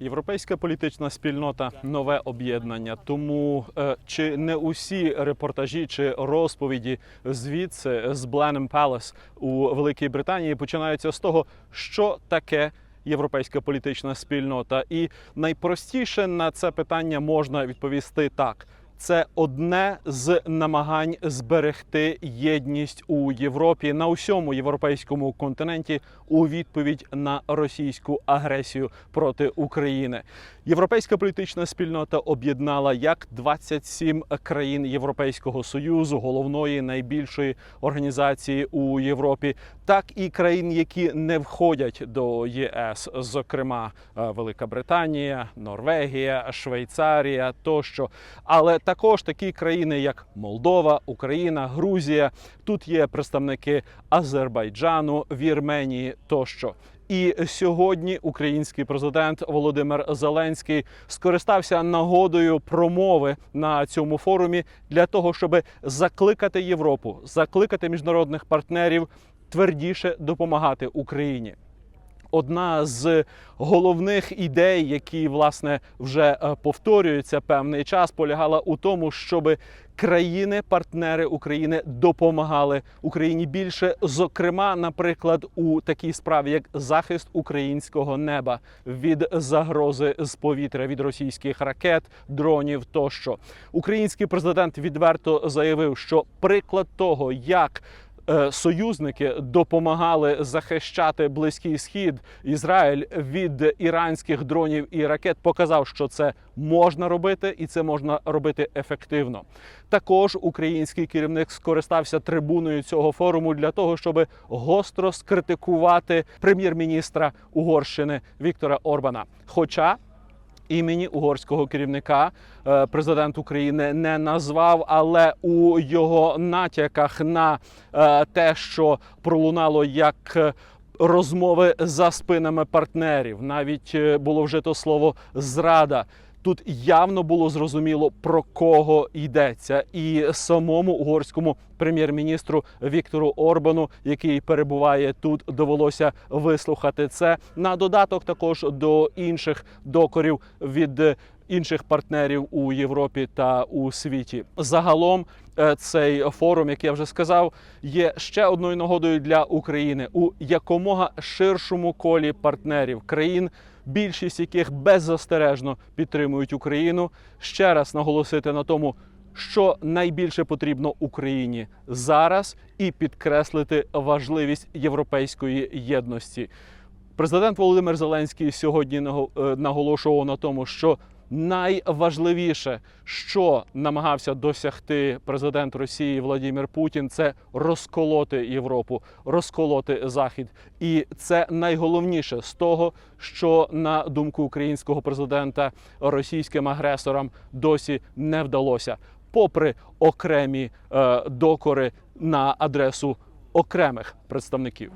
Європейська політична спільнота нове об'єднання. Тому е, чи не усі репортажі чи розповіді звідси з Бленем Палес у Великій Британії починаються з того, що таке європейська політична спільнота, і найпростіше на це питання можна відповісти так. Це одне з намагань зберегти єдність у Європі на усьому європейському континенті у відповідь на російську агресію проти України. Європейська політична спільнота об'єднала як 27 країн Європейського союзу, головної найбільшої організації у Європі, так і країн, які не входять до ЄС, зокрема е, Велика Британія, Норвегія, Швейцарія тощо. Але також такі країни, як Молдова, Україна, Грузія. Тут є представники Азербайджану, Вірменії тощо. І сьогодні український президент Володимир Зеленський скористався нагодою промови на цьому форумі для того, щоб закликати Європу, закликати міжнародних партнерів твердіше допомагати Україні. Одна з головних ідей, які власне вже е, повторюються певний час, полягала у тому, щоб країни-партнери України допомагали Україні більше, зокрема, наприклад, у такій справі, як захист українського неба від загрози з повітря від російських ракет, дронів тощо. Український президент відверто заявив, що приклад того, як союзники допомагали захищати близький схід Ізраїль від іранських дронів і ракет, показав, що це можна робити, і це можна робити ефективно. Також український керівник скористався трибуною цього форуму для того, щоб гостро скритикувати прем'єр-міністра Угорщини Віктора Орбана. Хоча імені угорського керівника е, президент України не назвав, але у його натяках на е, те, що пролунало як е, розмови за спинами партнерів, навіть було вжито слово зрада. Тут явно було зрозуміло про кого йдеться, і самому угорському прем'єр-міністру Віктору Орбану, який перебуває тут, довелося вислухати це. На додаток також до інших докорів від е, інших партнерів у Європі та у світі. Загалом е, цей форум, як я вже сказав, є ще одною нагодою для України. У якомога ширшому колі партнерів країн більшість яких беззастережно підтримують Україну. Ще раз наголосити на тому, що найбільше потрібно Україні зараз, і підкреслити важливість європейської єдності. Президент Володимир Зеленський сьогодні е, наголошував на тому, що найважливіше, що намагався досягти президент Росії Владимир Путін, це розколоти Європу, розколоти Захід. І це найголовніше з того, що на думку українського президента російським агресорам досі не вдалося, попри окремі е, докори на адресу окремих представників.